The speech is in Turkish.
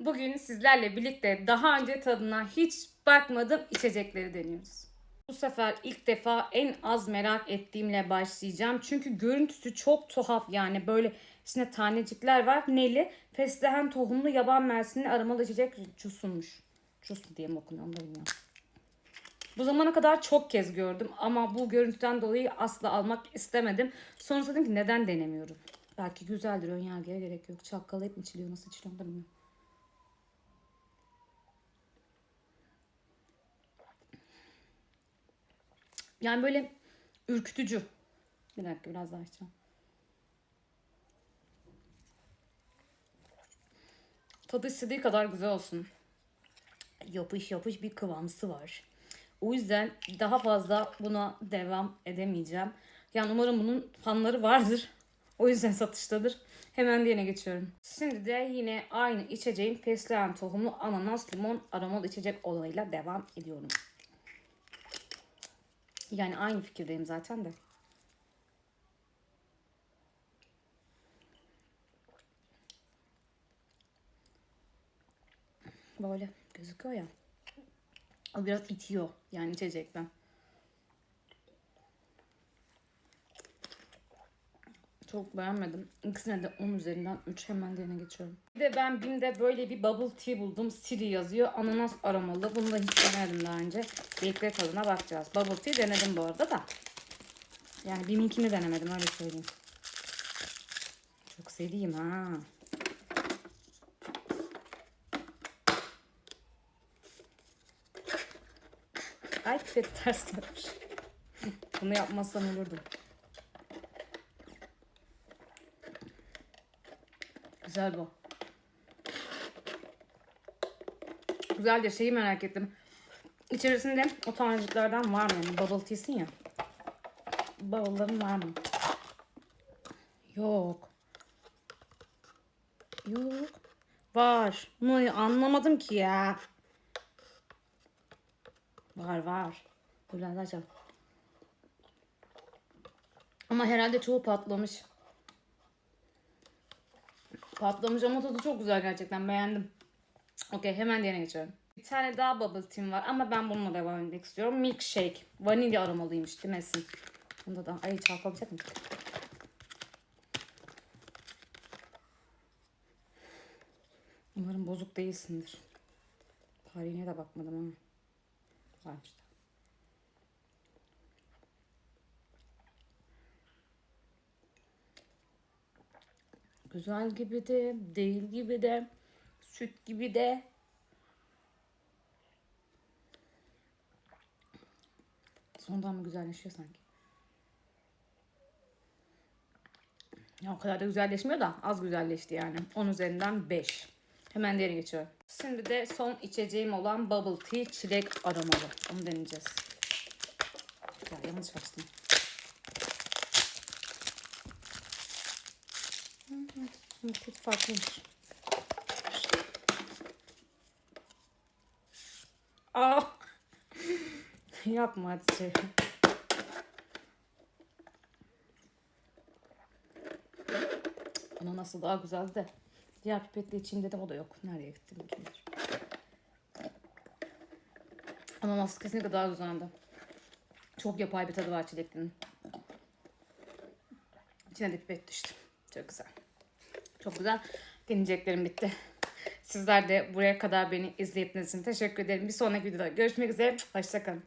Bugün sizlerle birlikte daha önce tadına hiç bakmadığım içecekleri deniyoruz. Bu sefer ilk defa en az merak ettiğimle başlayacağım. Çünkü görüntüsü çok tuhaf yani böyle içinde tanecikler var. Neli? Fesleğen tohumlu yaban mersinli aromalı içecek cusunmuş. Cus diye mi okunuyor onu da bilmiyorum. Bu zamana kadar çok kez gördüm ama bu görüntüden dolayı asla almak istemedim. Sonrasında dedim ki neden denemiyorum? Belki güzeldir önyargıya gerek yok. Çalkalayıp mı içiliyor nasıl içiliyor bilmiyorum. Yani böyle ürkütücü. Bir dakika biraz daha içeceğim. Tadı istediği kadar güzel olsun. Yapış yapış bir kıvamsı var. O yüzden daha fazla buna devam edemeyeceğim. Yani umarım bunun fanları vardır. O yüzden satıştadır. Hemen diğerine geçiyorum. Şimdi de yine aynı içeceğin fesleğen tohumlu ananas limon aromalı içecek olayıyla devam ediyorum. Yani aynı fikirdeyim zaten de. Böyle gözüküyor ya. O biraz itiyor yani içecekten. Çok beğenmedim. İkisine de 10 üzerinden 3 hemen diğerine geçiyorum. Bir de ben BİM'de böyle bir bubble tea buldum. Siri yazıyor. Ananas aromalı. Bunu da hiç denemedim daha önce. Birlikte tadına bakacağız. Bubble tea denedim bu arada da. Yani BİM'inkini denemedim öyle söyleyeyim. Çok seriyim ha. Ay pipeti ters dönmüş. Bunu yapmazsam olurdu. Güzel bu. Güzel de şeyi merak ettim. İçerisinde o taneciklerden var mı? Yani bubble tea'sin ya. Bubble'ların var mı? Yok. Yok. Var. Bunu anlamadım ki ya. Var var. Biraz açalım. Ama herhalde çoğu patlamış. Patlamış ama tadı çok güzel gerçekten beğendim. Okey hemen diğerine geçiyorum. Bir tane daha bubble tea'm var ama ben bununla devam etmek istiyorum. Milkshake. Vanilya aromalıymış demesin. Bunda da ay çalkalayacak mı? Umarım bozuk değilsindir. Tarihine de bakmadım ama. Varmış da. Güzel gibi de, değil gibi de, süt gibi de. Sonradan mı güzelleşiyor sanki? Ya o kadar da güzelleşmiyor da az güzelleşti yani. 10 üzerinden 5. Hemen diğeri geçiyorum. Şimdi de son içeceğim olan bubble tea çilek aromalı. Onu deneyeceğiz. Ya yanlış açtım. Çok farklıymış. Aa! Yapma hadi şey. Ama nasıl daha güzeldi de. Diğer pipetle içeyim dedim o da yok. Nereye gitti kim bilir. Ama nasıl kesinlikle daha güzeldi. Çok yapay bir tadı var çileklinin. İçine de pipet düştü. Çok güzel. Çok güzel. Deneyeceklerim bitti. Sizler de buraya kadar beni izlediğiniz için teşekkür ederim. Bir sonraki videoda görüşmek üzere. Hoşçakalın.